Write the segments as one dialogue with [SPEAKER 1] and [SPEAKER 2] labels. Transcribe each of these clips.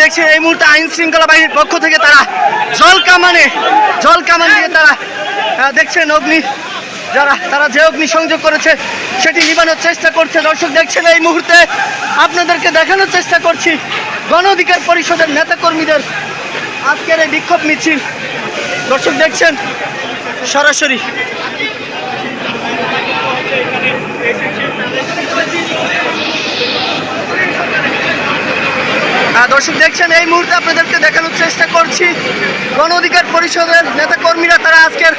[SPEAKER 1] দেখছি এই মুহূর্তে আইন শৃঙ্খলা বাহিনীর পক্ষ থেকে তারা জল কামানে, জল কামান দিয়ে তারা দেখছেন অগ্নি, যারা, তারা যে অগ্নি সংযোগ করেছে, সেটি নিবানোর চেষ্টা করছে। দর্শক দেখছেন এই মুহূর্তে, আপনাদেরকে দেখানোর চেষ্টা করছি, গণ অধিকার পরিষদের নেতাকর্মীদের আজকের এই বিক্ষোভ মিছিল। দর্শক দেখছেন, সরাসরি দর্শক দেখছেন, এই মুহূর্তে আপনাদেরকে দেখানোর চেষ্টা করছি। গণ অধিকার পরিষদের নেতা কর্মীরা তারা আজকের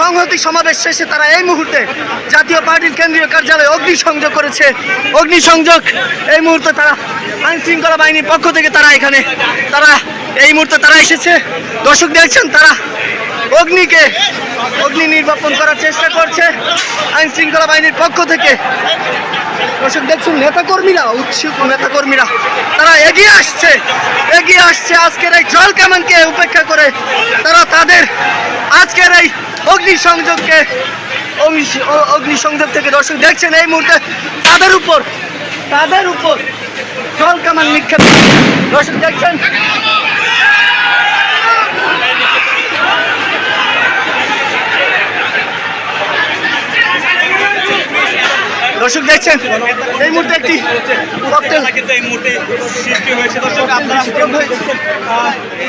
[SPEAKER 1] সংহতি সমাবেশ শেষে তারা এই মুহূর্তে জাতীয় পার্টির কেন্দ্রীয় কার্যালয়ে অগ্নিসংযোগ করেছে। অগ্নিসংযোগ এই মুহূর্তে তারা আইন শৃঙ্খলা বাহিনীর পক্ষ থেকে তারা এখানে, তারা এই মুহূর্তে তারা এসেছে। দর্শক দেখছেন, তারা অগ্নিকে অগ্নি নির্বাপন করার চেষ্টা করছে আইন শৃঙ্খলা বাহিনীর পক্ষ থেকে। দর্শক, দেখছেন, নেতাকর্মীরা, উৎসুক নেতাকর্মীরা, তারা এগিয়ে আসছে এগিয়ে আসছে আজকের এই জল কামানকে উপেক্ষা করে। তারা তাদের আজকের এই অগ্নি অগ্নিসংযোগকে অগ্নিসংযোগ থেকে দর্শক দেখছেন এই মুহূর্তে তাদের উপর তাদের উপর জল কামান নিক্ষেপ। দর্শক দেখছেন দর্শক দেখছেন, এই মুহূর্তে একটি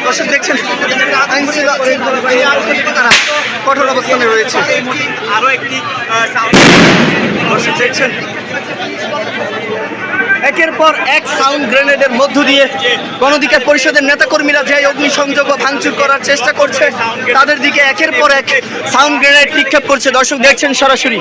[SPEAKER 2] দর্শক
[SPEAKER 1] দেখছেন তারা কঠোর অবস্থানে রয়েছে।
[SPEAKER 2] একটি
[SPEAKER 1] দর্শক দেখছেন। একের পর এক সাউন্ড গ্রেনেডের মধ্য দিয়ে গণধিকার পরিষদের নেতাকর্মীরা যে অগ্নিসংযোগ ভাঙচুর করার চেষ্টা করছে, তাদের দিকে একের পর এক সাউন্ড গ্রেনেড নিক্ষেপ করছে। দর্শক দেখছেন সরাসরি।